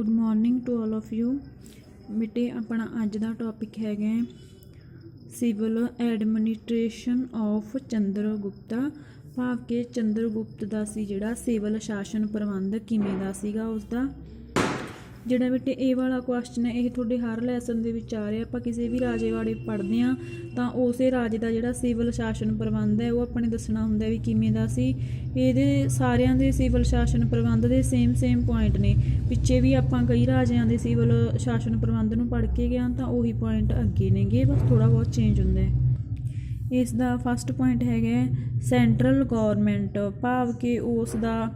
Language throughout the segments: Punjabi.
Good morning to all of you. ਬੇਟੇ, ਆਪਣਾ ਅੱਜ ਦਾ ਟੌਪਿਕ ਹੈਗਾ ਸਿਵਲ ਐਡਮਿਨਿਸਟ੍ਰੇਸ਼ਨ ਆਫ ਚੰਦਰਗੁਪਤਾ। ਭਾਵ ਕਿ ਚੰਦਰਗੁਪਤ ਦਾ ਸੀ ਜਿਹੜਾ ਸਿਵਲ ਸ਼ਾਸਨ ਪ੍ਰਬੰਧ ਕਿਵੇਂ ਦਾ ਸੀਗਾ ਉਸ ਦਾ ਜਿਹੜਾ ਬੇਟੇ ਇਹ ਵਾਲਾ ਕੁਐਸਚਨ ਹੈ, ਇਹ ਤੁਹਾਡੇ ਹਰ ਲੈਸਨ ਦੇ ਵਿੱਚ ਆ ਰਿਹਾ। ਆਪਾਂ ਕਿਸੇ ਵੀ ਰਾਜੇ ਬਾਰੇ ਪੜ੍ਹਦੇ ਆ ਤਾਂ ਉਸੇ ਰਾਜੇ ਦਾ ਜਿਹੜਾ ਸਿਵਲ ਸ਼ਾਸਨ ਪ੍ਰਬੰਧ ਹੈ, ਉਹ ਆਪਾਂ ਨੇ ਦੱਸਣਾ ਹੁੰਦਾ ਵੀ ਕਿਵੇਂ ਦਾ ਸੀ। ਇਹਦੇ ਸਾਰਿਆਂ ਦੇ ਸਿਵਲ ਸ਼ਾਸਨ ਪ੍ਰਬੰਧ ਦੇ ਸੇਮ ਸੇਮ ਪੁਆਇੰਟ ਨੇ। ਪਿੱਛੇ ਵੀ ਆਪਾਂ ਕਈ ਰਾਜਿਆਂ ਦੇ ਸਿਵਲ ਸ਼ਾਸਨ ਪ੍ਰਬੰਧ ਨੂੰ ਪੜ੍ਹ ਕੇ ਗਿਆ, ਤਾਂ ਉਹੀ ਪੁਆਇੰਟ ਅੱਗੇ ਨੇਗੇ, ਬਸ ਥੋੜਾ ਬਹੁਤ ਚੇਂਜ ਹੁੰਦਾ ਹੈ। ਇਸ ਦਾ ਫਸਟ ਪੁਆਇੰਟ ਹੈਗਾ ਸੈਂਟਰਲ ਗਵਰਨਮੈਂਟ ਭਾਵ ਕਿ ਉਸ ਦਾ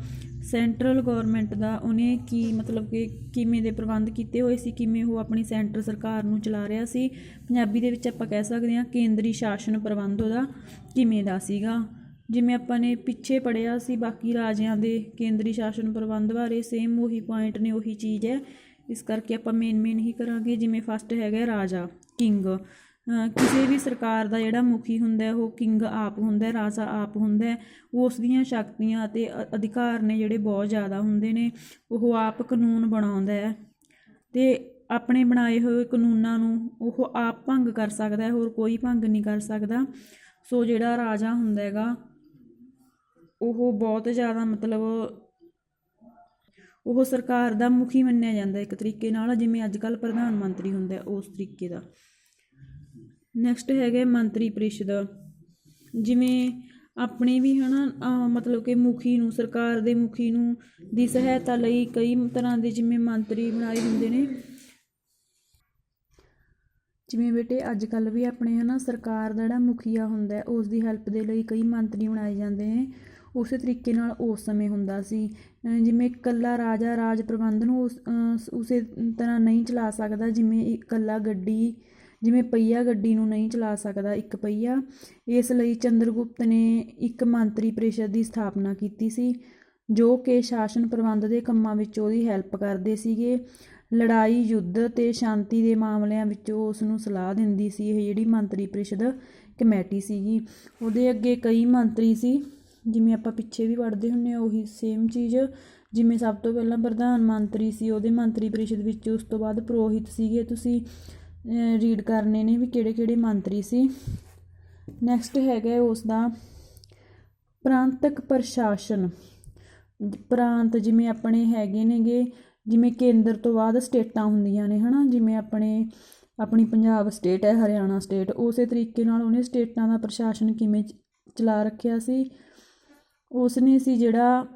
ਸੈਂਟਰਲ ਗਵਰਨਮੈਂਟ ਦਾ ਉਹਨੇ ਕੀ ਮਤਲਬ ਕਿ ਕਿਵੇਂ ਦੇ ਪ੍ਰਬੰਧ ਕੀਤੇ ਹੋਏ ਸੀ, ਕਿਵੇਂ ਉਹ ਆਪਣੀ ਸੈਂਟਰ ਸਰਕਾਰ ਨੂੰ ਚਲਾ ਰਿਹਾ ਸੀ, ਪੰਜਾਬੀ ਦੇ ਵਿੱਚ ਆਪਾਂ ਕਹਿ ਸਕਦੇ ਹਾਂ ਕੇਂਦਰੀ ਸ਼ਾਸਨ ਪ੍ਰਬੰਧ ਉਹਦਾ ਕਿਵੇਂ ਦਾ ਸੀਗਾ। ਜਿਵੇਂ ਆਪਾਂ ਨੇ ਪਿੱਛੇ ਪੜਿਆ ਸੀ, ਬਾਕੀ ਰਾਜਿਆਂ ਦੇ ਕੇਂਦਰੀ ਸ਼ਾਸਨ ਪ੍ਰਬੰਧ ਬਾਰੇ ਸੇਮ ਉਹੀ ਪੁਆਇੰਟ ਨੇ, ਉਹੀ ਚੀਜ਼ ਹੈ। ਇਸ ਕਰਕੇ ਆਪਾਂ ਮੇਨ ਮੇਨ ਹੀ ਕਰਾਂਗੇ, ਜਿਵੇਂ ਫਸਟ ਹੈਗਾ ਰਾਜਾ ਕਿੰਗ ਕਿਸੇ ਵੀ ਸਰਕਾਰ ਦਾ ਜਿਹੜਾ ਮੁਖੀ ਹੁੰਦਾ ਉਹ ਕਿੰਗ ਆਪ ਹੁੰਦਾ ਰਾਜਾ ਆਪ ਹੁੰਦਾ ਉਸ ਦੀਆਂ ਸ਼ਕਤੀਆਂ ਅਤੇ ਅ- ਅਧਿਕਾਰ ਨੇ ਜਿਹੜੇ ਬਹੁਤ ਜ਼ਿਆਦਾ ਹੁੰਦੇ ਨੇ, ਉਹ ਆਪ ਕਾਨੂੰਨ ਬਣਾਉਂਦਾ ਹੈ ਤੇ ਆਪਣੇ ਬਣਾਏ ਹੋਏ ਕਾਨੂੰਨਾਂ ਨੂੰ ਉਹ ਆਪ ਭੰਗ ਕਰ ਸਕਦਾ ਹੈ, ਹੋਰ ਕੋਈ ਭੰਗ ਨਹੀਂ ਕਰ ਸਕਦਾ। ਸੋ ਜਿਹੜਾ ਰਾਜਾ ਹੁੰਦਾ ਹੈਗਾ, ਉਹ ਬਹੁਤ ਜ਼ਿਆਦਾ ਮਤਲਬ ਉਹ ਸਰਕਾਰ ਦਾ ਮੁਖੀ ਮੰਨਿਆ ਜਾਂਦਾ ਇੱਕ ਤਰੀਕੇ ਨਾਲ, ਜਿਵੇਂ ਅੱਜ ਕੱਲ੍ਹ ਪ੍ਰਧਾਨ ਮੰਤਰੀ ਹੁੰਦਾ ਉਸ ਤਰੀਕੇ ਦਾ। ਨੈਕਸਟ ਹੈਗੇ ਮੰਤਰੀ ਪਰਿਸ਼ਦ। ਜਿਵੇਂ ਆਪਣੇ ਵੀ ਹਨਾ, ਅਹ ਮਤਲਬ ਕਿ ਮੁਖੀ ਨੂੰ, ਸਰਕਾਰ ਦੇ ਮੁਖੀ ਨੂੰ ਦੀ ਸਹਾਇਤਾ ਲਈ ਕਈ ਤਰ੍ਹਾਂ ਦੇ ਜਿਵੇਂ ਮੰਤਰੀ ਬਣਾਏ ਹੁੰਦੇ ਨੇ। ਜਿਵੇਂ ਬੇਟੇ ਅੱਜ ਕੱਲ ਵੀ ਆਪਣੇ ਹਨਾ ਸਰਕਾਰ ਦਾ ਜਿਹੜਾ ਮੁਖੀਆ ਹੁੰਦਾ ਉਸ ਦੀ ਹੈਲਪ ਦੇ ਲਈ ਕਈ ਮੰਤਰੀ ਬਣਾਏ ਜਾਂਦੇ ਨੇ। ਉਸੇ ਤਰੀਕੇ ਨਾਲ ਉਸ ਸਮੇਂ ਹੁੰਦਾ ਸੀ। ਜਿਵੇਂ ਇਕੱਲਾ ਰਾਜਾ ਰਾਜ ਪ੍ਰਬੰਧ ਨੂੰ ਉਸ ਉਸੇ ਤਰ੍ਹਾਂ ਨਹੀਂ ਚਲਾ ਸਕਦਾ, ਜਿਵੇਂ ਇਕੱਲਾ ਗੱਡੀ ਜਿਵੇਂ ਪਹੀਆ ਗੱਡੀ ਨੂੰ ਨਹੀਂ ਚਲਾ ਸਕਦਾ ਇੱਕ ਪਹੀਆ, ਇਸ ਲਈ ਚੰਦਰਗੁਪਤ ਨੇ ਇੱਕ ਮੰਤਰੀ ਪਰਿਸ਼ਦ ਦੀ ਸਥਾਪਨਾ ਕੀਤੀ ਸੀ, ਜੋ ਕਿ ਸ਼ਾਸਨ ਪ੍ਰਬੰਧ ਦੇ ਕੰਮਾਂ ਵਿੱਚ ਉਹਦੀ ਹੈਲਪ ਕਰਦੇ ਸੀਗੇ। ਲੜਾਈ, ਯੁੱਧ ਤੇ ਸ਼ਾਂਤੀ ਦੇ ਮਾਮਲਿਆਂ ਵਿੱਚ ਉਸ ਨੂੰ ਸਲਾਹ ਦਿੰਦੀ ਸੀ। ਇਹ ਜਿਹੜੀ ਮੰਤਰੀ ਪਰਿਸ਼ਦ ਕਮੇਟੀ ਸੀਗੀ, ਉਹਦੇ ਅੱਗੇ ਕਈ ਮੰਤਰੀ ਸੀ, ਜਿਵੇਂ ਆਪਾਂ ਪਿੱਛੇ ਵੀ ਪੜ੍ਹਦੇ ਹੁੰਨੇ ਆ ਉਹੀ ਸੇਮ ਚੀਜ਼। ਜਿਵੇਂ ਸਭ ਤੋਂ ਪਹਿਲਾਂ ਪ੍ਰਧਾਨ ਮੰਤਰੀ ਸੀ, ਉਹਦੇ ਮੰਤਰੀ ਪਰਿਸ਼ਦ ਵਿੱਚ ਉਸ ਤੋਂ ਬਾਅਦ ਪੁਰੋਹਿਤ ਸੀਗੇ। ਤੁਸੀਂ ਰੀਡ ਕਰਨੇ ਨੇ ਵੀ ਕਿਹੜੇ ਕਿਹੜੇ ਮੰਤਰੀ ਸੀ। ਨੈਕਸਟ ਹੈਗਾ ਉਸ ਦਾ ਪ੍ਰਾਂਤਕ ਪ੍ਰਸ਼ਾਸਨ। ਪ੍ਰਾਂਤ ਜਿਵੇਂ ਆਪਣੇ ਹੈਗੇ ਨੇਗੇ, ਜਿਵੇਂ ਕੇਂਦਰ ਤੋਂ ਬਾਅਦ ਸਟੇਟਾਂ ਹੁੰਦੀਆਂ ਨੇ, ਹਨਾ? ਜਿਵੇਂ ਆਪਣੇ, ਆਪਣੀ ਪੰਜਾਬ ਸਟੇਟ ਹੈ, ਹਰਿਆਣਾ ਸਟੇਟ ਉਸੇ ਤਰੀਕੇ ਨਾਲ ਉਹਨੇ ਸਟੇਟਾਂ ਦਾ ਪ੍ਰਸ਼ਾਸਨ ਕਿਵੇਂ ਚਲਾ ਰੱਖਿਆ ਸੀ। ਉਸ ਨੇ ਸੀ ਜਿਹੜਾ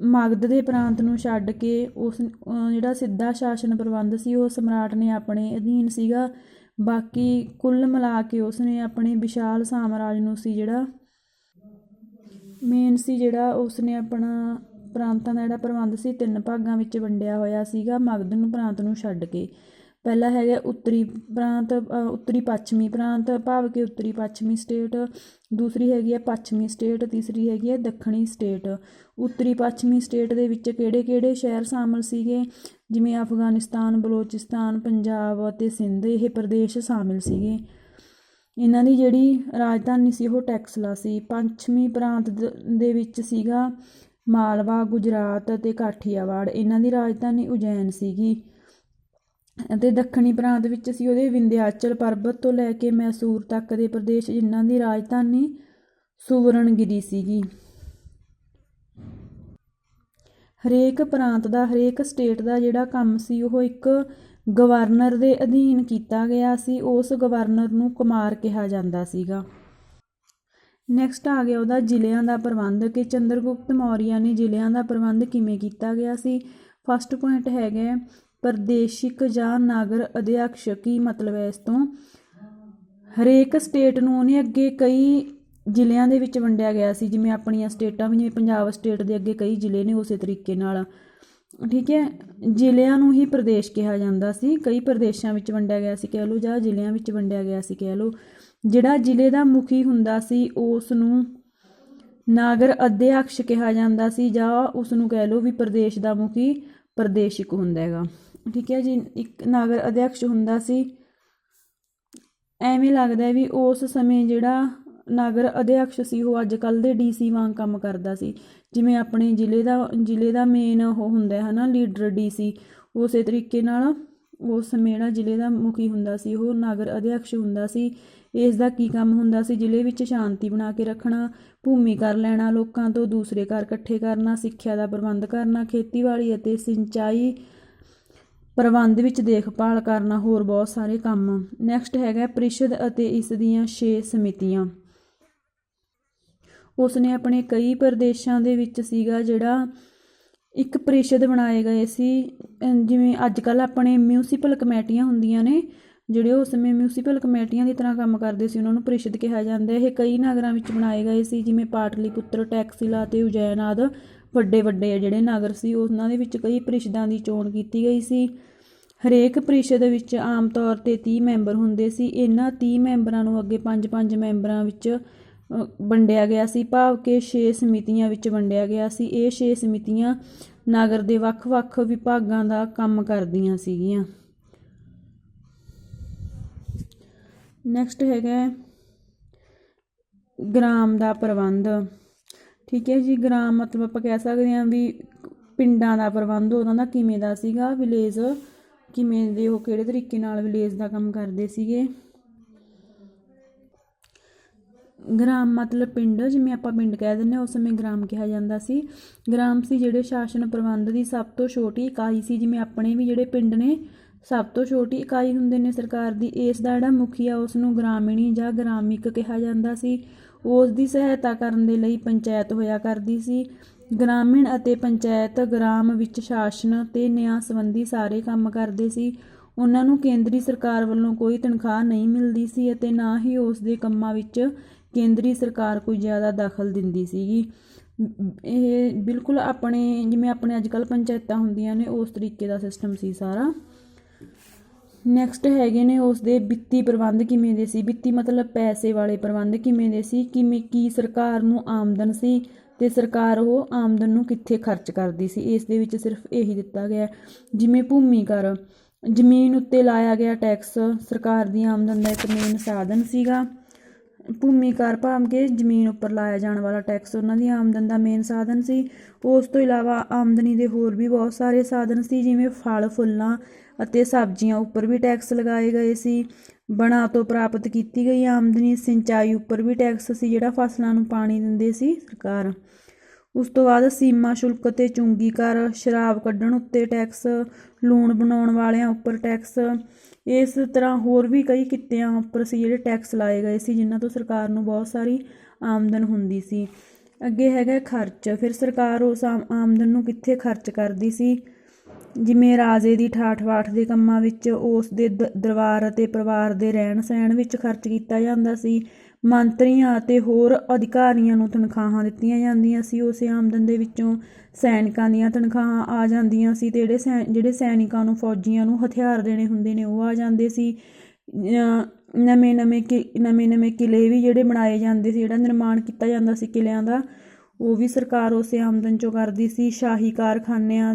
ਮਗਧ ਦੇ ਪ੍ਰਾਂਤ ਨੂੰ ਛੱਡ ਕੇ ਉਸ ਜਿਹੜਾ ਸਿੱਧਾ ਸ਼ਾਸਨ ਪ੍ਰਬੰਧ ਸੀ, ਉਹ ਸਮਰਾਟ ਨੇ ਆਪਣੇ ਅਧੀਨ ਸੀਗਾ। ਬਾਕੀ ਕੁੱਲ ਮਿਲਾ ਕੇ ਉਸਨੇ ਆਪਣੇ ਵਿਸ਼ਾਲ ਸਾਮਰਾਜ ਨੂੰ ਸੀ ਜਿਹੜਾ ਮੇਨ ਸੀ ਜਿਹੜਾ ਉਸਨੇ ਆਪਣਾ ਪ੍ਰਾਂਤਾਂ ਦਾ ਜਿਹੜਾ ਪ੍ਰਬੰਧ ਸੀ, ਤਿੰਨ ਭਾਗਾਂ ਵਿੱਚ ਵੰਡਿਆ ਹੋਇਆ ਸੀਗਾ, ਮਗਧ ਨੂੰ ਪ੍ਰਾਂਤ ਨੂੰ ਛੱਡ ਕੇ। ਪਹਿਲਾ ਹੈਗਾ ਉੱਤਰੀ ਪ੍ਰਾਂਤ ਉੱਤਰੀ ਪੱਛਮੀ ਪ੍ਰਾਂਤ, ਭਾਵ ਕਿ ਉੱਤਰੀ ਪੱਛਮੀ ਸਟੇਟ ਦੂਸਰੀ ਹੈਗੀ ਹੈ ਪੱਛਮੀ ਸਟੇਟ ਤੀਸਰੀ ਹੈਗੀ ਹੈ ਦੱਖਣੀ ਸਟੇਟ ਉੱਤਰੀ ਪੱਛਮੀ ਸਟੇਟ ਦੇ ਵਿੱਚ ਕਿਹੜੇ-ਕਿਹੜੇ ਸ਼ਹਿਰ ਸ਼ਾਮਲ ਸੀਗੇ? ਜਿਵੇਂ ਅਫਗਾਨਿਸਤਾਨ, ਬਲੋਚਿਸਤਾਨ, ਪੰਜਾਬ ਅਤੇ ਸਿੰਧ, ਇਹ ਪ੍ਰਦੇਸ਼ ਸ਼ਾਮਿਲ ਸੀਗੇ। ਇਹਨਾਂ ਦੀ ਜਿਹੜੀ ਰਾਜਧਾਨੀ ਸੀ ਉਹ ਟੈਕਸਲਾ ਸੀ। ਪੱਛਮੀ ਪ੍ਰਾਂਤ ਦੇ ਵਿੱਚ ਸੀਗਾ ਮਾਲਵਾ, ਗੁਜਰਾਤ ਅਤੇ ਕਾਠੀਆਵਾੜ। ਇਹਨਾਂ ਦੀ ਰਾਜਧਾਨੀ ਉਜੈਨ ਸੀਗੀ। ਅਤੇ ਦੱਖਣੀ ਪ੍ਰਾਂਤ ਵਿੱਚ ਸੀ। ਉਹਦੇ ਵਿੰਧਿਆਚਲ ਪਰਬਤ ਤੋਂ ਲੈ ਕੇ ਮੈਸੂਰ ਤੱਕ ਦੇ ਪ੍ਰਦੇਸ਼ ਜਿਨ੍ਹਾਂ ਦੀ ਰਾਜਧਾਨੀ ਸੁਵਰਣਗਿਰੀ ਸੀਗੀ। ਹਰੇਕ ਪ੍ਰਾਂਤ ਦਾ, ਹਰੇਕ ਸਟੇਟ ਦਾ ਜਿਹੜਾ ਕੰਮ ਸੀ, ਉਹ ਇੱਕ ਗਵਰਨਰ ਦੇ ਅਧੀਨ ਕੀਤਾ ਗਿਆ ਸੀ। ਉਸ ਗਵਰਨਰ ਨੂੰ ਕੁਮਾਰ ਕਿਹਾ ਜਾਂਦਾ ਸੀਗਾ। ਨੈਕਸਟ ਆ ਗਿਆ ਉਹਦਾ ਜ਼ਿਲ੍ਹਿਆਂ ਦਾ ਪ੍ਰਬੰਧ ਕਿ ਚੰਦਰਗੁਪਤ ਮੌਰੀਆ ਨੇ ਜ਼ਿਲ੍ਹਿਆਂ ਦਾ ਪ੍ਰਬੰਧ ਕਿਵੇਂ ਕੀਤਾ ਗਿਆ ਸੀ। ਫਸਟ ਪੁਆਇੰਟ ਹੈਗਾ ਪ੍ਰਦੇਸ਼ਿਕ ਜਾਂ ਨਗਰ ਅਧਿਅਕਸ਼ ਕੀ ਮਤਲਬ ਹੈ ਇਸ ਤੋਂ? ਹਰੇਕ ਸਟੇਟ ਨੂੰ ਉਹਨੇ ਅੱਗੇ ਕਈ ਜ਼ਿਲ੍ਹਿਆਂ ਦੇ ਵਿੱਚ ਵੰਡਿਆ ਗਿਆ ਸੀ, ਜਿਵੇਂ ਆਪਣੀਆਂ ਸਟੇਟਾਂ ਵੀ ਜਿਵੇਂ ਪੰਜਾਬ ਸਟੇਟ ਦੇ ਅੱਗੇ ਕਈ ਜ਼ਿਲ੍ਹੇ ਨੇ ਉਸੇ ਤਰੀਕੇ ਨਾਲ। ਠੀਕ ਹੈ? ਜ਼ਿਲ੍ਹਿਆਂ ਨੂੰ ਹੀ ਪ੍ਰਦੇਸ਼ ਕਿਹਾ ਜਾਂਦਾ ਸੀ। ਕਈ ਪ੍ਰਦੇਸ਼ਾਂ ਵਿੱਚ ਵੰਡਿਆ ਗਿਆ ਸੀ, ਕਹਿ ਲਓ, ਜਾਂ ਜ਼ਿਲ੍ਹਿਆਂ ਵਿੱਚ ਵੰਡਿਆ ਗਿਆ ਸੀ, ਕਹਿ ਲਓ। ਜਿਹੜਾ ਜ਼ਿਲ੍ਹੇ ਦਾ ਮੁਖੀ ਹੁੰਦਾ ਸੀ ਉਸ ਨੂੰ ਨਾਗਰ ਅਧਿਅਕਸ਼ ਕਿਹਾ ਜਾਂਦਾ ਸੀ, ਜਾਂ ਉਸ ਨੂੰ ਕਹਿ ਲਓ ਵੀ ਪ੍ਰਦੇਸ਼ ਦਾ ਮੁਖੀ ਪ੍ਰਦੇਸ਼ਿਕ ਹੁੰਦਾ ਹੈਗਾ। ਠੀਕ ਹੈ ਜੀ, ਇੱਕ ਨਾਗਰ ਅਧਿਅਕਸ਼ ਹੁੰਦਾ ਸੀ। ਐਵੇਂ ਲੱਗਦਾ ਵੀ ਉਸ ਸਮੇਂ ਜਿਹੜਾ ਨਗਰ ਅਧਿਅਕਸ਼ ਸੀ, ਉਹ ਅੱਜ ਕੱਲ ਦੇ ਡੀਸੀ ਵਾਂਗ ਕੰਮ ਕਰਦਾ ਸੀ। ਜਿਵੇਂ ਆਪਣੇ ਜ਼ਿਲ੍ਹੇ ਦਾ ਜ਼ਿਲ੍ਹੇ ਦਾ ਮੇਨ ਉਹ ਹੁੰਦਾ ਹੈ ਨਾ ਲੀਡਰ ਡੀਸੀ ਉਸੇ ਤਰੀਕੇ ਨਾਲ ਉਸ ਸਮੇਂ ਜਿਹੜਾ ਜ਼ਿਲ੍ਹੇ ਦਾ ਮੁਖੀ ਹੁੰਦਾ ਸੀ, ਉਹ ਨਗਰ ਅਧਿਕਸ਼ ਹੁੰਦਾ ਸੀ। ਇਸ ਦਾ ਕੀ ਕੰਮ ਹੁੰਦਾ ਸੀ, ਜ਼ਿਲ੍ਹੇ ਵਿੱਚ ਸ਼ਾਂਤੀ ਬਣਾ ਕੇ ਰੱਖਣਾ, ਭੂਮੀ ਕਰ ਲੈਣਾ, ਲੋਕਾਂ ਤੋਂ ਦੂਸਰੇ ਘਰ ਇਕੱਠੇ ਕਰਨਾ, ਸਿੱਖਿਆ ਦਾ ਪ੍ਰਬੰਧ ਕਰਨਾ, ਖੇਤੀਬਾੜੀ ਅਤੇ ਸਿੰਚਾਈ ਪ੍ਰਬੰਧ ਵਿੱਚ ਦੇਖਭਾਲ ਕਰਨਾ ਹੋਰ ਬਹੁਤ ਸਾਰੇ ਕੰਮ। ਨੈਕਸਟ ਹੈਗਾ ਪ੍ਰੀਸ਼ਦ ਅਤੇ ਇਸ ਦੀਆਂ 6 ਸਮਿਤੀਆਂ। ਉਸ ਨੇ ਆਪਣੇ ਕਈ ਪ੍ਰਦੇਸ਼ਾਂ ਦੇ ਵਿੱਚ ਸੀਗਾ ਜਿਹੜਾ ਇੱਕ ਪ੍ਰੀਸ਼ਦ ਬਣਾਏ ਗਏ ਸੀ। ਜਿਵੇਂ ਅੱਜ ਕੱਲ ਆਪਣੇ ਮਿਊਨਿਸਪਲ ਕਮੇਟੀਆਂ ਹੁੰਦੀਆਂ ਨੇ, ਜਿਹੜੇ ਉਸ ਸਮੇਂ ਮਿਊਨਿਸਪਲ ਕਮੇਟੀਆਂ ਦੀ ਤਰ੍ਹਾਂ ਕੰਮ ਕਰਦੇ ਸੀ, ਉਹਨਾਂ ਨੂੰ ਪ੍ਰੀਸ਼ਦ ਕਿਹਾ ਜਾਂਦਾ ਇਹ ਕਈ ਨਗਰਾਂ ਵਿੱਚ ਬਣਾਏ ਗਏ ਸੀ, ਜਿਵੇਂ ਪਾਟਲੀਪੁੱਤਰ, ਟੈਕਸਿਲਾ ਤੇ ਉਜੈਨ ਆਦਿ। ਵੱਡੇ ਵੱਡੇ ਜਿਹੜੇ ਨਗਰ ਸੀ, ਉਹਨਾਂ ਦੇ ਵਿੱਚ ਕਈ ਪ੍ਰੀਸ਼ਦਾਂ ਦੀ ਚੋਣ ਕੀਤੀ ਗਈ ਸੀ। ਹਰੇਕ ਪ੍ਰੀਸ਼ਦ ਵਿੱਚ ਆਮ ਤੌਰ ਤੇ 30 ਮੈਂਬਰ ਹੁੰਦੇ ਸੀ। ਇਹਨਾਂ 30 ਮੈਂਬਰਾਂ ਨੂੰ ਅੱਗੇ 5-5 ਮੈਂਬਰਾਂ ਵਿੱਚ ਵੰਡਿਆ ਗਿਆ ਸੀ। ਭਾਵ ਕਿ 6 ਸਮਿਤੀਆਂ ਵਿੱਚ ਵੰਡਿਆ ਗਿਆ ਸੀ। ਇਹ 6 ਸਮਿਤੀਆਂ ਨਗਰ ਦੇ ਵੱਖ-ਵੱਖ ਵਿਭਾਗਾਂ ਦਾ ਕੰਮ ਕਰਦੀਆਂ ਸੀਗੀਆਂ। ਨੈਕਸਟ ਹੈਗਾ ਹੈ ਗ੍ਰਾਮ ਦਾ ਪ੍ਰਬੰਧ। ਠੀਕ ਹੈ ਜੀ, ਗ੍ਰਾਮ ਮਤਲਬ ਆਪਾਂ ਕਹਿ ਸਕਦੇ ਹਾਂ ਵੀ ਪਿੰਡਾਂ ਦਾ ਪ੍ਰਬੰਧ ਉਹਨਾਂ ਦਾ ਕਿਵੇਂ ਦਾ ਸੀਗਾ ਵਿਲੇਜ ਕਿਵੇਂ ਦੇ ਉਹ ਕਿਹੜੇ ਤਰੀਕੇ ਨਾਲ ਵਿਲੇਜ ਦਾ ਕੰਮ ਕਰਦੇ ਸੀਗੇ। ਗ੍ਰਾਮ ਮਤਲਬ ਪਿੰਡ, ਜਿਵੇਂ ਆਪਾਂ ਪਿੰਡ ਕਹਿ ਦਿੰਦੇ ਹਾਂ, ਉਸ ਸਮੇਂ ਗ੍ਰਾਮ ਕਿਹਾ ਜਾਂਦਾ ਸੀ। ਗ੍ਰਾਮ ਸੀ ਜਿਹੜੇ ਸ਼ਾਸਨ ਪ੍ਰਬੰਧ ਦੀ ਸਭ ਤੋਂ ਛੋਟੀ ਇਕਾਈ ਸੀ, ਜਿਵੇਂ ਆਪਣੇ ਵੀ ਜਿਹੜੇ ਪਿੰਡ ਨੇ, ਸਭ ਤੋਂ ਛੋਟੀ ਇਕਾਈ ਹੁੰਦੇ ਨੇ ਸਰਕਾਰ ਦੀ। ਇਸ ਦਾ ਜਿਹੜਾ ਮੁਖੀਆ ਉਸ ਨੂੰ ਗ੍ਰਾਮੀਣੀ ਜਾਂ ਗ੍ਰਾਮਿਕ ਕਿਹਾ ਜਾਂਦਾ ਸੀ। ਉਸ ਦੀ ਸਹਾਇਤਾ ਕਰਨ ਦੇ ਲਈ ਪੰਚਾਇਤ ਹੋਇਆ ਕਰਦੀ ਸੀ। ਗ੍ਰਾਮੀਣ ਅਤੇ ਪੰਚਾਇਤ ਗ੍ਰਾਮ ਵਿੱਚ ਸ਼ਾਸਨ ਤੇ ਨਿਆਂ ਸੰਬੰਧੀ ਸਾਰੇ ਕੰਮ ਕਰਦੇ ਸੀ। ਉਹਨਾਂ ਨੂੰ ਕੇਂਦਰੀ ਸਰਕਾਰ ਵੱਲੋਂ ਕੋਈ ਤਨਖਾਹ ਨਹੀਂ ਮਿਲਦੀ ਸੀ ਅਤੇ ਨਾ ਹੀ ਉਸ ਦੇ ਕੰਮਾਂ ਵਿੱਚ ਕੇਂਦਰੀ ਸਰਕਾਰ ਕੋਈ ਜ਼ਿਆਦਾ ਦਖਲ ਦਿੰਦੀ ਸੀਗੀ। ਇਹ ਬਿਲਕੁਲ ਆਪਣੇ, ਜਿਵੇਂ ਆਪਣੇ ਅੱਜ ਕੱਲ੍ਹ ਪੰਚਾਇਤਾਂ ਹੁੰਦੀਆਂ ਨੇ, ਉਸ ਤਰੀਕੇ ਦਾ ਸਿਸਟਮ ਸੀ ਸਾਰਾ। ਨੈਕਸਟ ਹੈਗੇ ਨੇ ਉਸ ਦੇ ਵਿੱਤੀ ਪ੍ਰਬੰਧ ਕਿਵੇਂ ਦੇ ਸੀ? ਵਿੱਤੀ ਮਤਲਬ ਪੈਸੇ ਵਾਲੇ ਪ੍ਰਬੰਧ ਕਿਵੇਂ ਦੇ ਸੀ? ਕਿਵੇਂ, ਕੀ ਸਰਕਾਰ ਨੂੰ ਆਮਦਨ ਸੀ ਤੇ ਸਰਕਾਰ ਉਹ ਆਮਦਨ ਨੂੰ ਕਿੱਥੇ ਖਰਚ ਕਰਦੀ ਸੀ? ਇਸ ਦੇ ਵਿੱਚ ਸਿਰਫ ਇਹੀ ਦਿੱਤਾ ਗਿਆ ਜਿਵੇਂ ਭੂਮੀ ਕਰ ਜ਼ਮੀਨ ਉੱਤੇ ਲਾਇਆ ਗਿਆ ਟੈਕਸ ਸਰਕਾਰ ਦੀ ਆਮਦਨ ਦਾ ਇੱਕ ਮੇਨ ਸਾਧਨ ਸੀਗਾ। ਭੂਮੀ ਕਰ ਭਾਵ ਕਿ ਜ਼ਮੀਨ ਉੱਪਰ ਲਾਇਆ ਜਾਣ ਵਾਲਾ ਟੈਕਸ ਉਹਨਾਂ ਦੀ ਆਮਦਨ ਦਾ ਮੇਨ ਸਾਧਨ ਸੀ। ਉਸ ਤੋਂ ਇਲਾਵਾ ਆਮਦਨੀ ਦੇ ਹੋਰ ਵੀ ਬਹੁਤ ਸਾਰੇ ਸਾਧਨ ਸੀ, ਜਿਵੇਂ ਫਲ, ਫੁੱਲਾਂ ਅਤੇ ਸਬਜ਼ੀਆਂ ਉੱਪਰ ਵੀ ਟੈਕਸ ਲਗਾਏ ਗਏ ਸੀ। ਬਣਾ ਤੋਂ ਪ੍ਰਾਪਤ ਕੀਤੀ ਗਈ ਆਮਦਨੀ ਸਿੰਚਾਈ ਉੱਪਰ ਵੀ ਟੈਕਸ ਸੀ, ਜਿਹੜਾ ਫਸਲਾਂ ਨੂੰ ਪਾਣੀ ਦਿੰਦੇ ਸੀ ਸਰਕਾਰ। ਉਸ ਤੋਂ ਬਾਅਦ ਸੀਮਾ ਸ਼ੁਲਕ ਅਤੇ ਚੁੰਗੀ ਕਰ ਸ਼ਰਾਬ ਕੱਢਣ ਉੱਤੇ ਟੈਕਸ, ਲੂਣ ਬਣਾਉਣ ਵਾਲਿਆਂ ਉੱਪਰ ਟੈਕਸ। ਇਸ ਤਰ੍ਹਾਂ ਹੋਰ ਵੀ ਕਈ ਕਿੱਤਿਆਂ ਉੱਪਰ ਸੀ ਜਿਹੜੇ ਟੈਕਸ ਲਾਏ ਗਏ ਸੀ, ਜਿਨ੍ਹਾਂ ਤੋਂ ਸਰਕਾਰ ਨੂੰ ਬਹੁਤ ਸਾਰੀ ਆਮਦਨ ਹੁੰਦੀ ਸੀ। ਅੱਗੇ ਹੈਗਾ ਖਰਚ। ਫਿਰ ਸਰਕਾਰ ਉਸ ਆਮ- ਆਮਦਨ ਨੂੰ ਕਿੱਥੇ ਖਰਚ ਕਰਦੀ ਸੀ? ਜਿਵੇਂ ਰਾਜੇ ਦੀ ਠਾਠ-ਬਾਠ ਦੇ ਕੰਮਾਂ ਵਿੱਚ, ਉਸ ਦੇ ਦ- ਦਰਬਾਰ ਅਤੇ ਪਰਿਵਾਰ ਦੇ ਰਹਿਣ ਸਹਿਣ ਵਿੱਚ ਖਰਚ ਕੀਤਾ ਜਾਂਦਾ ਸੀ। ਮੰਤਰੀਆਂ ਅਤੇ ਹੋਰ ਅਧਿਕਾਰੀਆਂ ਨੂੰ ਤਨਖਾਹਾਂ ਦਿੱਤੀਆਂ ਜਾਂਦੀਆਂ ਸੀ। ਉਸੇ ਆਮਦਨ ਦੇ ਵਿੱਚੋਂ ਸੈਨਿਕਾਂ ਦੀਆਂ ਤਨਖਾਹਾਂ ਆ ਜਾਂਦੀਆਂ ਸੀ ਤੇ ਜਿਹੜੇ ਸੈ, ਜਿਹੜੇ ਸੈਨਿਕਾਂ ਨੂੰ ਫੌਜੀਆਂ ਨੂੰ ਹਥਿਆਰ ਦੇਣੇ ਹੁੰਦੇ ਨੇ ਉਹ ਆ ਜਾਂਦੇ ਸੀ। ਨਵੇਂ ਨਵੇਂ ਕਿ ਨਵੇਂ ਨਵੇਂ ਕਿਲੇ ਵੀ ਜਿਹੜੇ ਬਣਾਏ ਜਾਂਦੇ ਸੀ, ਜਿਹੜਾ ਨਿਰਮਾਣ ਕੀਤਾ ਜਾਂਦਾ ਸੀ ਕਿਲਿਆਂ ਦਾ, ਉਹ ਵੀ ਸਰਕਾਰ ਉਸੇ ਆਮਦਨ ਚੋਂ ਕਰਦੀ ਸੀ। ਸ਼ਾਹੀ ਕਾਰਖਾਨਿਆਂ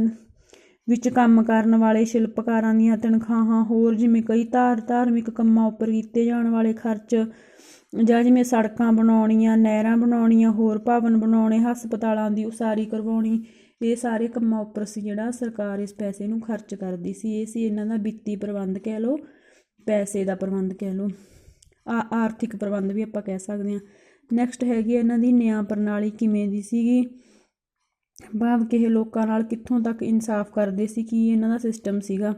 ਵਿੱਚ ਕੰਮ ਕਰਨ ਵਾਲੇ ਸ਼ਿਲਪਕਾਰਾਂ ਦੀਆਂ ਤਨਖਾਹਾਂ ਹੋਰ ਜਿਵੇਂ ਕਈ ਧਾਰ ਧਾਰਮਿਕ ਕੰਮਾਂ ਉੱਪਰ ਕੀਤੇ ਜਾਣ ਵਾਲੇ ਖਰਚ ਜਾਂ ਜਿਵੇਂ ਸੜਕਾਂ ਬਣਾਉਣੀਆਂ, ਨਹਿਰਾਂ ਬਣਾਉਣੀਆਂ, ਹੋਰ ਭਵਨ ਬਣਾਉਣੇ, ਹਸਪਤਾਲਾਂ ਦੀ ਉਸਾਰੀ ਕਰਵਾਉਣੀ, ਇਹ ਸਾਰੇ ਕੰਮਾਂ ਉੱਪਰ ਸੀ ਜਿਹੜਾ ਸਰਕਾਰ ਇਸ ਪੈਸੇ ਨੂੰ ਖਰਚ ਕਰਦੀ ਸੀ। ਇਹ ਸੀ ਇਹਨਾਂ ਦਾ ਵਿੱਤੀ ਪ੍ਰਬੰਧ ਕਹਿ ਲਓ, ਪੈਸੇ ਦਾ ਪ੍ਰਬੰਧ ਕਹਿ ਲਓ, ਆ ਆਰਥਿਕ ਪ੍ਰਬੰਧ ਵੀ ਆਪਾਂ ਕਹਿ ਸਕਦੇ ਹਾਂ। ਨੈਕਸਟ ਹੈਗੀ ਇਹਨਾਂ ਦੀ ਨਿਆਂ ਪ੍ਰਣਾਲੀ ਕਿਵੇਂ ਦੀ ਸੀਗੀ? ਭਾਵ ਕਿ ਇਹ ਲੋਕਾਂ ਨਾਲ ਕਿੱਥੋਂ ਤੱਕ ਇਨਸਾਫ ਕਰਦੇ ਸੀ, ਕੀ ਇਹਨਾਂ ਦਾ ਸਿਸਟਮ ਸੀਗਾ?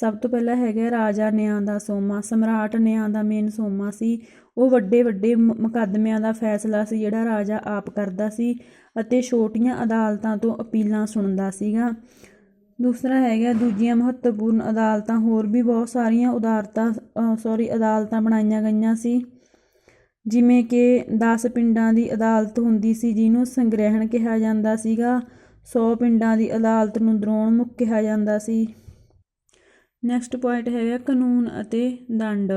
ਸਭ ਤੋਂ ਪਹਿਲਾਂ ਹੈਗਾ ਰਾਜਾ ਨਿਆਂ ਦਾ ਸੋਮਾ, ਸਮਰਾਟ ਨਿਆਂ ਦਾ ਮੇਨ ਸੋਮਾ ਸੀ। ਉਹ ਵੱਡੇ ਵੱਡੇ ਮ- ਮੁਕੱਦਮਿਆਂ ਦਾ ਫੈਸਲਾ ਸੀ, ਜਿਹੜਾ ਰਾਜਾ ਆਪ ਕਰਦਾ ਸੀ ਅਤੇ ਛੋਟੀਆਂ ਅਦਾਲਤਾਂ ਤੋਂ ਅਪੀਲਾਂ ਸੁਣਦਾ ਸੀਗਾ। ਦੂਸਰਾ ਹੈਗਾ, ਦੂਜੀਆਂ ਮਹੱਤਵਪੂਰਨ ਅਦਾਲਤਾਂ, ਹੋਰ ਵੀ ਬਹੁਤ ਸਾਰੀਆਂ ਉਦਾਰਤਾਂ ਸੌਰੀ ਅਦਾਲਤਾਂ ਬਣਾਈਆਂ ਗਈਆਂ ਸੀ। ਜਿਵੇਂ ਕਿ 10 ਪਿੰਡਾਂ ਦੀ ਅਦਾਲਤ ਹੁੰਦੀ ਸੀ, ਜਿਹਨੂੰ ਸੰਗ੍ਰਹਿਣ ਕਿਹਾ ਜਾਂਦਾ ਸੀਗਾ। 100 ਪਿੰਡਾਂ ਦੀ ਅਦਾਲਤ ਨੂੰ ਦਰੋਣ ਮੁੱਖ ਕਿਹਾ ਜਾਂਦਾ ਸੀ। ਨੈਕਸਟ ਪੁਆਇੰਟ ਹੈਗਾ ਕਾਨੂੰਨ ਅਤੇ ਦੰਡ।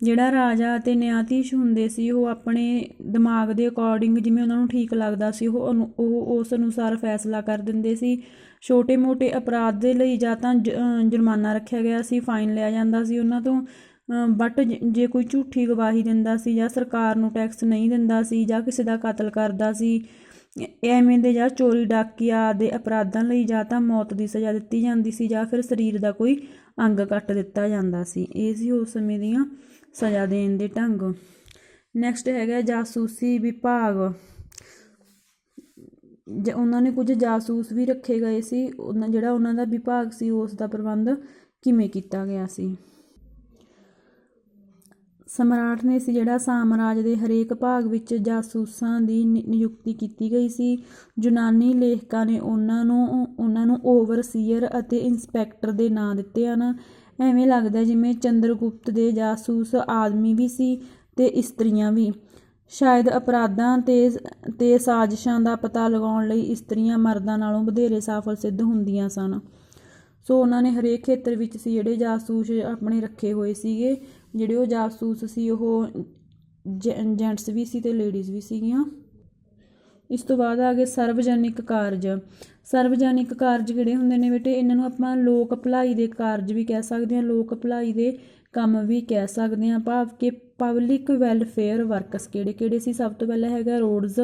ਜਿਹੜਾ ਰਾਜਾ ਅਤੇ ਨਿਆਂਧੀਸ਼ ਹੁੰਦੇ ਸੀ, ਉਹ ਆਪਣੇ ਦਿਮਾਗ ਦੇ ਅਕੋਰਡਿੰਗ ਜਿਵੇਂ ਉਹਨਾਂ ਨੂੰ ਠੀਕ ਲੱਗਦਾ ਸੀ, ਉਹ ਅਨੁ- ਉਹ ਉਸ ਅਨੁਸਾਰ ਫੈਸਲਾ ਕਰ ਦਿੰਦੇ ਸੀ। ਛੋਟੇ-ਮੋਟੇ ਅਪਰਾਧ ਦੇ ਲਈ ਜਾਂ ਤਾਂ ਜੁਰਮਾਨਾ ਰੱਖਿਆ ਗਿਆ ਸੀ ਫਾਈਨ ਲਿਆ ਜਾਂਦਾ ਸੀ ਉਹਨਾਂ ਤੋਂ। ਬਟ ਜੇ ਕੋਈ ਝੂਠੀ ਗਵਾਹੀ ਦਿੰਦਾ ਸੀ ਜਾਂ ਸਰਕਾਰ ਨੂੰ ਟੈਕਸ ਨਹੀਂ ਦਿੰਦਾ ਸੀ ਜਾਂ ਕਿਸੇ ਦਾ ਕਤਲ ਕਰਦਾ ਸੀ, ਐਵੇਂ ਦੇ ਜਾਂ ਚੋਰੀ ਡਾਕੀਆ ਦੇ ਅਪਰਾਧਾਂ ਲਈ ਜਾਂ ਤਾਂ ਮੌਤ ਦੀ ਸਜ਼ਾ ਦਿੱਤੀ ਜਾਂਦੀ ਸੀ ਜਾਂ ਫਿਰ ਸਰੀਰ ਦਾ ਕੋਈ ਅੰਗ ਕੱਟ ਦਿੱਤਾ ਜਾਂਦਾ ਸੀ। ਇਹ ਸੀ ਉਸ ਸਮੇਂ ਦੀਆਂ ਸਜ਼ਾ ਦੇਣ ਦੇ ਢੰਗ। ਨੈਕਸਟ ਹੈਗਾ ਜਾਸੂਸੀ ਵਿਭਾਗ। ਜ ਉਹਨਾਂ ਨੇ ਕੁਝ ਜਾਸੂਸ ਵੀ ਰੱਖੇ ਗਏ ਸੀ, ਉਹਨਾਂ ਜਿਹੜਾ ਉਹਨਾਂ ਦਾ ਵਿਭਾਗ ਸੀ, ਉਸ ਦਾ ਪ੍ਰਬੰਧ ਕਿਵੇਂ ਕੀਤਾ ਗਿਆ ਸੀ? ਸਮਰਾਟ ਨੇ ਸੀ ਜਿਹੜਾ ਸਾਮਰਾਜ ਦੇ ਹਰੇਕ ਭਾਗ ਵਿੱਚ ਜਾਸੂਸਾਂ ਦੀ ਨਿ- ਨਿਯੁਕਤੀ ਕੀਤੀ ਗਈ ਸੀ। ਯੂਨਾਨੀ ਲੇਖਕਾਂ ਨੇ ਉਹਨਾਂ ਨੂੰ ਉਹਨਾਂ ਨੂੰ ਓਵਰਸੀਅਰ ਅਤੇ ਇੰਸਪੈਕਟਰ ਦੇ ਨਾਂ ਦਿੱਤੇ ਹਨ। ਐਵੇਂ ਲੱਗਦਾ ਜਿਵੇਂ ਚੰਦਰਗੁਪਤ ਦੇ ਜਾਸੂਸ ਆਦਮੀ ਵੀ ਸੀ ਤੇ ਇਸਤਰੀਆਂ ਵੀ। ਸ਼ਾਇਦ ਅਪਰਾਧਾਂ ਤੇ ਤੇ ਸਾਜ਼ਿਸ਼ਾਂ ਦਾ ਪਤਾ ਲਗਾਉਣ ਲਈ ਇਸਤਰੀਆਂ ਮਰਦਾਂ ਨਾਲੋਂ ਵਧੇਰੇ ਸਫਲ ਸਿੱਧ ਹੁੰਦੀਆਂ ਸਨ। ਸੋ ਉਹਨਾਂ ਨੇ ਹਰੇਕ ਖੇਤਰ ਵਿੱਚ ਸੀ ਜਿਹੜੇ ਜਾਸੂਸ ਆਪਣੇ ਰੱਖੇ ਹੋਏ ਸੀਗੇ। ਜਿਹੜੇ ਉਹ ਜਾਸੂਸ ਸੀ, ਉਹ ਜੈਂਟਸ ਵੀ ਸੀ ਤੇ ਲੇਡੀਜ਼ ਵੀ ਸੀਗੀਆਂ। ਇਸ ਤੋਂ ਬਾਅਦ ਆ ਗਏ ਸਰਵਜਨਿਕ ਕਾਰਜ। ਸਰਵਜਨਿਕ ਕਾਰਜ ਕਿਹੜੇ ਹੁੰਦੇ ਨੇ ਬੇਟੇ? ਇਹਨਾਂ ਨੂੰ ਆਪਾਂ ਲੋਕ ਭਲਾਈ ਦੇ ਕਾਰਜ ਵੀ ਕਹਿ ਸਕਦੇ ਹਾਂ, ਲੋਕ ਭਲਾਈ ਦੇ ਕੰਮ ਵੀ ਕਹਿ ਸਕਦੇ ਹਾਂ ਭਾਵ ਕਿ ਪਬਲਿਕ ਵੈਲਫੇਅਰ ਵਰਕਸ ਕਿਹੜੇ ਕਿਹੜੇ ਸੀ? ਸਭ ਤੋਂ ਪਹਿਲਾਂ ਹੈਗਾ ਰੋਡਸ,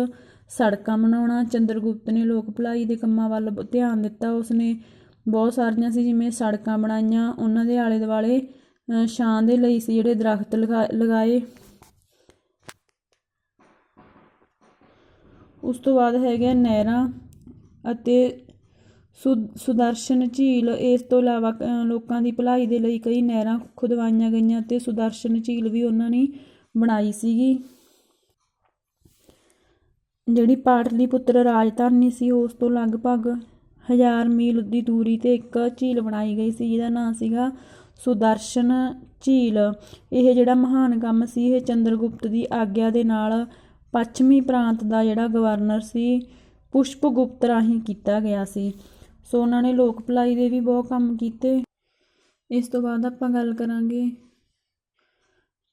ਸੜਕਾਂ ਬਣਾਉਣਾ। ਚੰਦਰਗੁਪਤ ਨੇ ਲੋਕ ਭਲਾਈ ਦੇ ਕੰਮਾਂ ਵੱਲ ਧਿਆਨ ਦਿੱਤਾ। ਉਸਨੇ ਬਹੁਤ ਸਾਰੀਆਂ ਸੀ, ਜਿਵੇਂ ਸੜਕਾਂ ਬਣਾਈਆਂ, ਉਹਨਾਂ ਦੇ ਆਲੇ ਦੁਆਲੇ ਛਾਂ ਦੇ ਲਈ ਸੀ ਜਿਹੜੇ ਦਰਖਤ ਲਗਾ, ਲਗਾਏ। ਉਸ ਤੋਂ ਬਾਅਦ ਹੈਗਾ ਨਹਿਰਾਂ ਅਤੇ ਸੁਦਰਸ਼ਨ ਝੀਲ। ਇਸ ਤੋਂ ਇਲਾਵਾ ਲੋਕਾਂ ਦੀ ਭਲਾਈ ਦੇ ਲਈ ਕਈ ਨਹਿਰਾਂ ਖੁਦਵਾਈਆਂ ਗਈਆਂ ਤੇ ਸੁਦਰਸ਼ਨ ਝੀਲ ਵੀ ਉਹਨਾਂ ਨੇ ਬਣਾਈ ਸੀਗੀ। ਜਿਹੜੀ ਪਾਟਲੀਪੁੱਤਰ ਰਾਜਧਾਨੀ ਸੀ, ਉਸ ਤੋਂ ਲਗਭਗ ਹਜ਼ਾਰ ਮੀਲ ਦੀ ਦੂਰੀ ਤੇ ਇੱਕ ਝੀਲ ਬਣਾਈ ਗਈ ਸੀ, ਜਿਹਦਾ ਨਾਂ ਸੀਗਾ ਸੁਦਰਸ਼ਨ ਝੀਲ। ਇਹ ਜਿਹੜਾ ਮਹਾਨ ਕੰਮ ਸੀ, ਇਹ ਚੰਦਰਗੁਪਤ ਦੀ ਆਗਿਆ ਦੇ ਨਾਲ ਪੱਛਮੀ ਪ੍ਰਾਂਤ ਦਾ ਜਿਹੜਾ ਗਵਰਨਰ ਸੀ, ਪੁਸ਼ਪਗੁਪਤ ਰਾਹੀਂ ਕੀਤਾ ਗਿਆ ਸੀ। ਸੋ ਉਹਨਾਂ ਨੇ ਲੋਕ ਭਲਾਈ ਦੇ ਵੀ ਬਹੁਤ ਕੰਮ ਕੀਤੇ। ਇਸ ਤੋਂ ਬਾਅਦ ਆਪਾਂ ਗੱਲ ਕਰਾਂਗੇ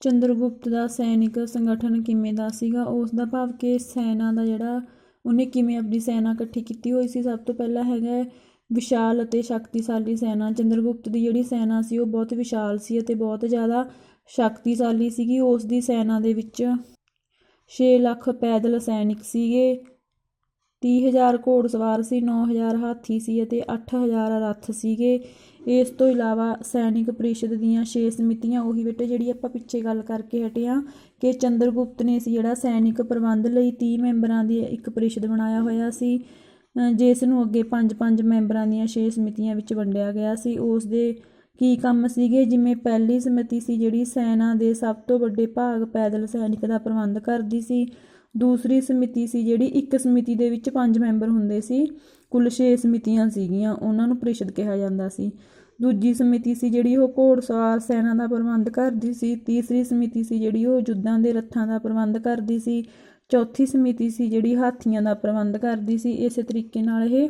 ਚੰਦਰਗੁਪਤ ਦਾ ਸੈਨਿਕ ਸੰਗਠਨ ਕਿਵੇਂ ਦਾ ਸੀਗਾ। ਉਸ ਦਾ ਭਾਵ ਕਿ ਸੈਨਾ ਦਾ ਜਿਹੜਾ, ਉਹਨੇ ਕਿਵੇਂ ਆਪਣੀ ਸੈਨਾ ਇਕੱਠੀ ਕੀਤੀ ਹੋਈ ਸੀ, ਸਭ ਤੋਂ ਪਹਿਲਾਂ ਹੈਗਾ ਵਿਸ਼ਾਲ ਅਤੇ ਸ਼ਕਤੀਸ਼ਾਲੀ ਸੈਨਾ ਚੰਦਰਗੁਪਤ ਦੀ ਜਿਹੜੀ ਸੈਨਾ ਸੀ ਉਹ ਬਹੁਤ ਵਿਸ਼ਾਲ ਸੀ ਅਤੇ ਬਹੁਤ ਜ਼ਿਆਦਾ ਸ਼ਕਤੀਸ਼ਾਲੀ ਸੀਗੀ। ਉਸ ਦੀ ਸੈਨਾ ਦੇ ਵਿੱਚ 6 ਲੱਖ ਪੈਦਲ ਸੈਨਿਕ ਸੀਗੇ 30000 ਘੋੜਸਵਾਰ ਸੀ 9000 ਹਾਥੀ ਸੀ ਅਤੇ 8000 ਰੱਥ ਸੀਗੇ। ਇਸ ਤੋਂ ਇਲਾਵਾ ਸੈਨਿਕ ਪ੍ਰੀਸ਼ਦ ਦੀਆਂ 6 ਸਮਿਤੀਆਂ, ਉਹੀ ਬੇਟੇ ਜਿਹੜੀ ਆਪਾਂ ਪਿੱਛੇ ਗੱਲ ਕਰਕੇ ਹਟੇ ਹਾਂ ਕਿ ਚੰਦਰਗੁਪਤ ਨੇ ਸੀ ਜਿਹੜਾ ਸੈਨਿਕ ਪ੍ਰਬੰਧ ਲਈ 30 ਮੈਂਬਰਾਂ ਦੀ ਇੱਕ ਪ੍ਰੀਸ਼ਦ ਬਣਾਇਆ ਹੋਇਆ ਸੀ। ਜਿਸ ਨੂੰ ਅੱਗੇ 5-5 ਮੈਂਬਰਾਂ ਦੀਆਂ 6 ਸਮਿਤੀਆਂ ਵਿੱਚ ਵੰਡਿਆ ਗਿਆ ਸੀ, ਉਸ ਦੇ ਕੀ ਕੰਮ ਸੀਗੇ? ਜਿਵੇਂ ਪਹਿਲੀ ਸਮਿਤੀ ਸੀ ਜਿਹੜੀ ਸੈਨਾ ਦੇ ਸਭ ਤੋਂ ਵੱਡੇ ਭਾਗ ਪੈਦਲ ਸੈਨਿਕ ਦਾ ਪ੍ਰਬੰਧ ਕਰਦੀ ਸੀ। ਦੂਸਰੀ ਸਮਿਤੀ ਸੀ ਜਿਹੜੀ ਇੱਕ ਸਮਿਤੀ ਦੇ ਵਿੱਚ ਪੰਜ ਮੈਂਬਰ ਹੁੰਦੇ ਸੀ। ਕੁੱਲ 6 ਸਮਿਤੀਆਂ ਸੀਗੀਆਂ, ਉਹਨਾਂ ਨੂੰ ਪ੍ਰੀਸ਼ਦ ਕਿਹਾ ਜਾਂਦਾ ਸੀ। ਦੂਜੀ ਸਮਿਤੀ ਸੀ ਜਿਹੜੀ ਉਹ ਘੋੜਸਵਾਰ ਸੈਨਾ ਦਾ ਪ੍ਰਬੰਧ ਕਰਦੀ ਸੀ। ਤੀਸਰੀ ਸਮਿਤੀ ਸੀ ਜਿਹੜੀ ਉਹ ਯੁੱਧਾਂ ਦੇ ਰੱਥਾਂ ਦਾ ਪ੍ਰਬੰਧ ਕਰਦੀ ਸੀ। ਚੌਥੀ ਸਮਿਤੀ ਸੀ ਜਿਹੜੀ ਹਾਥੀਆਂ ਦਾ ਪ੍ਰਬੰਧ ਕਰਦੀ ਸੀ। ਇਸੇ ਤਰੀਕੇ ਨਾਲ ਇਹ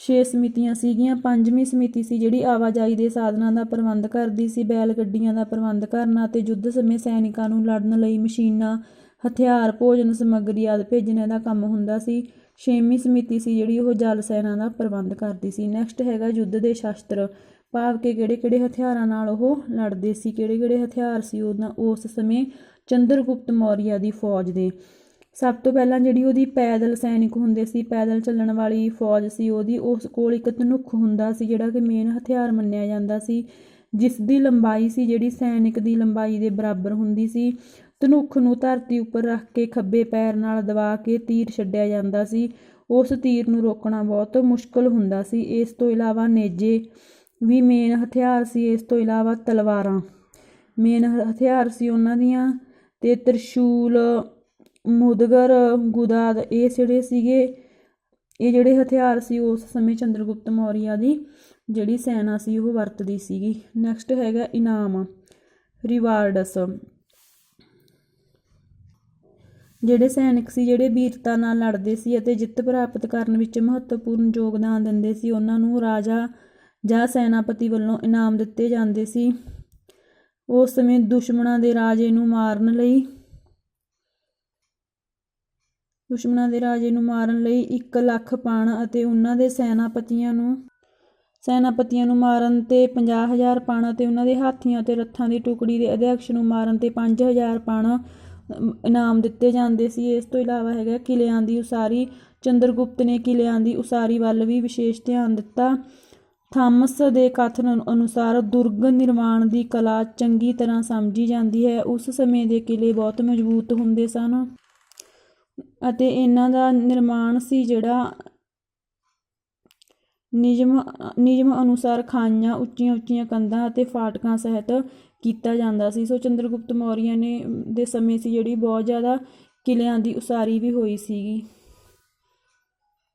ਛੇ ਸਮਿਤੀਆਂ ਸੀਗੀਆਂ। ਪੰਜਵੀਂ ਸਮਿਤੀ ਸੀ ਜਿਹੜੀ ਆਵਾਜਾਈ ਦੇ ਸਾਧਨਾਂ ਦਾ ਪ੍ਰਬੰਧ ਕਰਦੀ ਸੀ। ਬੈਲ ਗੱਡੀਆਂ ਦਾ ਪ੍ਰਬੰਧ ਕਰਨਾ ਤੇ ਯੁੱਧ ਸਮੇਂ ਸੈਨਿਕਾਂ ਨੂੰ ਲੜਨ ਲਈ ਮਸ਼ੀਨਾਂ, ਹਥਿਆਰ, ਭੋਜਨ ਸਮੱਗਰੀ ਆਦਿ ਭੇਜਣੇ ਦਾ ਕੰਮ ਹੁੰਦਾ ਸੀ। ਛੇਵੀਂ ਸਮਿਤੀ ਸੀ ਜਿਹੜੀ ਉਹ ਜਲ ਸੈਨਾ ਦਾ ਪ੍ਰਬੰਧ ਕਰਦੀ ਸੀ। ਨੈਕਸਟ ਹੈਗਾ ਯੁੱਧ ਦੇ ਸ਼ਾਸਤਰ। ਭਾਵ ਕਿ ਕਿਹੜੇ ਕਿਹੜੇ ਹਥਿਆਰਾਂ ਨਾਲ ਉਹ ਲੜਦੇ ਸੀ, ਕਿਹੜੇ ਕਿਹੜੇ ਹਥਿਆਰ ਸੀ ਉਹਨਾਂ ਉਸ ਸਮੇਂ? ਚੰਦਰਗੁਪਤ ਮੌਰੀਆ ਦੀ ਫੌਜ ਦੇ। ਸਭ ਤੋਂ ਪਹਿਲਾਂ ਜਿਹੜੀ ਉਹਦੀ ਪੈਦਲ ਸੈਨਿਕ ਹੁੰਦੇ ਸੀ, ਪੈਦਲ ਚੱਲਣ ਵਾਲੀ ਫੌਜ ਸੀ ਉਹਦੀ, ਉਸ ਕੋਲ ਇੱਕ ਧਨੁੱਖ ਹੁੰਦਾ ਸੀ ਜਿਹੜਾ ਕਿ ਮੇਨ ਹਥਿਆਰ ਮੰਨਿਆ ਜਾਂਦਾ ਸੀ, ਜਿਸ ਦੀ ਲੰਬਾਈ ਸੀ ਜਿਹੜੀ ਸੈਨਿਕ ਦੀ ਲੰਬਾਈ ਦੇ ਬਰਾਬਰ ਹੁੰਦੀ ਸੀ। ਧਨੁੱਖ ਨੂੰ ਧਰਤੀ ਉੱਪਰ ਰੱਖ ਕੇ ਖੱਬੇ ਪੈਰ ਨਾਲ ਦਬਾ ਕੇ ਤੀਰ ਛੱਡਿਆ ਜਾਂਦਾ ਸੀ। ਉਸ ਤੀਰ ਨੂੰ ਰੋਕਣਾ ਬਹੁਤ ਮੁਸ਼ਕਲ ਹੁੰਦਾ ਸੀ। ਇਸ ਤੋਂ ਇਲਾਵਾ ਨੇਜੇ ਵੀ ਮੇਨ ਹਥਿਆਰ ਸੀ, ਇਸ ਤੋਂ ਇਲਾਵਾ ਤਲਵਾਰਾਂ ਮੇਨ ਹਥਿਆਰ ਸੀ ਉਹਨਾਂ ਦੀਆਂ ਤੇ ਤ੍ਰਿਸ਼ੂਲ ਮੁਦਗਰ ਗੁਦਾਦ, ਇਹ ਜਿਹੜੇ ਸੀਗੇ, ਇਹ ਜਿਹੜੇ ਹਥਿਆਰ ਸੀ, ਉਸ ਸਮੇਂ ਚੰਦਰਗੁਪਤ ਮੌਰੀਆ ਦੀ ਜਿਹੜੀ ਸੈਨਾ ਸੀ, ਉਹ ਵਰਤਦੀ ਸੀਗੀ। ਨੈਕਸਟ ਹੈਗਾ ਇਨਾਮ, ਰਿਵਾਰਡਸ। ਜਿਹੜੇ ਸੈਨਿਕ ਸੀ, ਜਿਹੜੇ ਵੀਰਤਾ ਨਾਲ ਲੜਦੇ ਸੀ ਅਤੇ ਜਿੱਤ ਪ੍ਰਾਪਤ ਕਰਨ ਵਿੱਚ ਮਹੱਤਵਪੂਰਨ ਯੋਗਦਾਨ ਦਿੰਦੇ ਸੀ, ਉਹਨਾਂ ਨੂੰ ਰਾਜਾ ਜਾਂ ਸੈਨਾਪਤੀ ਵੱਲੋਂ ਇਨਾਮ ਦਿੱਤੇ ਜਾਂਦੇ ਸੀ। ਉਸ ਸਮੇਂ ਦੁਸ਼ਮਣਾਂ ਦੇ ਰਾਜੇ ਨੂੰ ਮਾਰਨ ਲਈ ਦੁਸ਼ਮਣਾਂ ਦੇ ਰਾਜੇ ਨੂੰ ਮਾਰਨ ਲਈ 1 ਲੱਖ ਪਾਣ ਅਤੇ ਉਹਨਾਂ ਦੇ ਸੈਨਾਪਤੀਆਂ ਨੂੰ ਸੈਨਾਪਤੀਆਂ ਨੂੰ ਮਾਰਨ ਤੇ 50000 ਪਾਣ ਅਤੇ ਉਹਨਾਂ ਦੇ ਹਾਥੀਆਂ ਅਤੇ ਰੱਥਾਂ ਦੀ ਟੁਕੜੀ ਦੇ ਅਧਿਕਸ਼ ਨੂੰ ਮਾਰਨ ਤੇ 5000 ਪਣ ਅਮ, ਇਨਾਮ ਦਿੱਤੇ ਜਾਂਦੇ ਸੀ। ਇਸ ਤੋਂ ਇਲਾਵਾ ਹੈਗਾ ਕਿਲਿਆਂ ਦੀ ਉਸਾਰੀ। ਚੰਦਰਗੁਪਤ ਨੇ ਕਿਲਿਆਂ ਦੀ ਉਸਾਰੀ ਵੱਲ ਵੀ ਵਿਸ਼ੇਸ਼ ਧਿਆਨ ਦਿੱਤਾ। ਥਾਮਸ ਦੇ ਕਥਨ ਅਨੁਸਾਰ ਦੁਰਗ ਨਿਰਮਾਣ ਦੀ ਕਲਾ ਚੰਗੀ ਤਰ੍ਹਾਂ ਸਮਝੀ ਜਾਂਦੀ ਹੈ। ਉਸ ਸਮੇਂ ਦੇ ਕਿਲੇ ਬਹੁਤ ਮਜ਼ਬੂਤ ਹੁੰਦੇ ਸਨ। ਅਤੇ ਇਹਨਾਂ ਦਾ ਨਿਰਮਾਣ ਸੀ ਜਿਹੜਾ ਨਿਯਮ ਨਿਯਮ ਅਨੁਸਾਰ ਖਾਈਆਂ ਉੱਚੀਆਂ ਉੱਚੀਆਂ ਕੰਧਾਂ ਅਤੇ ਫਾਟਕਾਂ ਸਹਿਤ ਕੀਤਾ ਜਾਂਦਾ ਸੀ। ਸੋ ਚੰਦਰਗੁਪਤ ਮੌਰੀਆ ਨੇ, ਦੇ ਸਮੇਂ ਸੀ ਜਿਹੜੀ ਬਹੁਤ ਜ਼ਿਆਦਾ ਕਿਲਿਆਂ ਦੀ ਉਸਾਰੀ ਵੀ ਹੋਈ ਸੀਗੀ।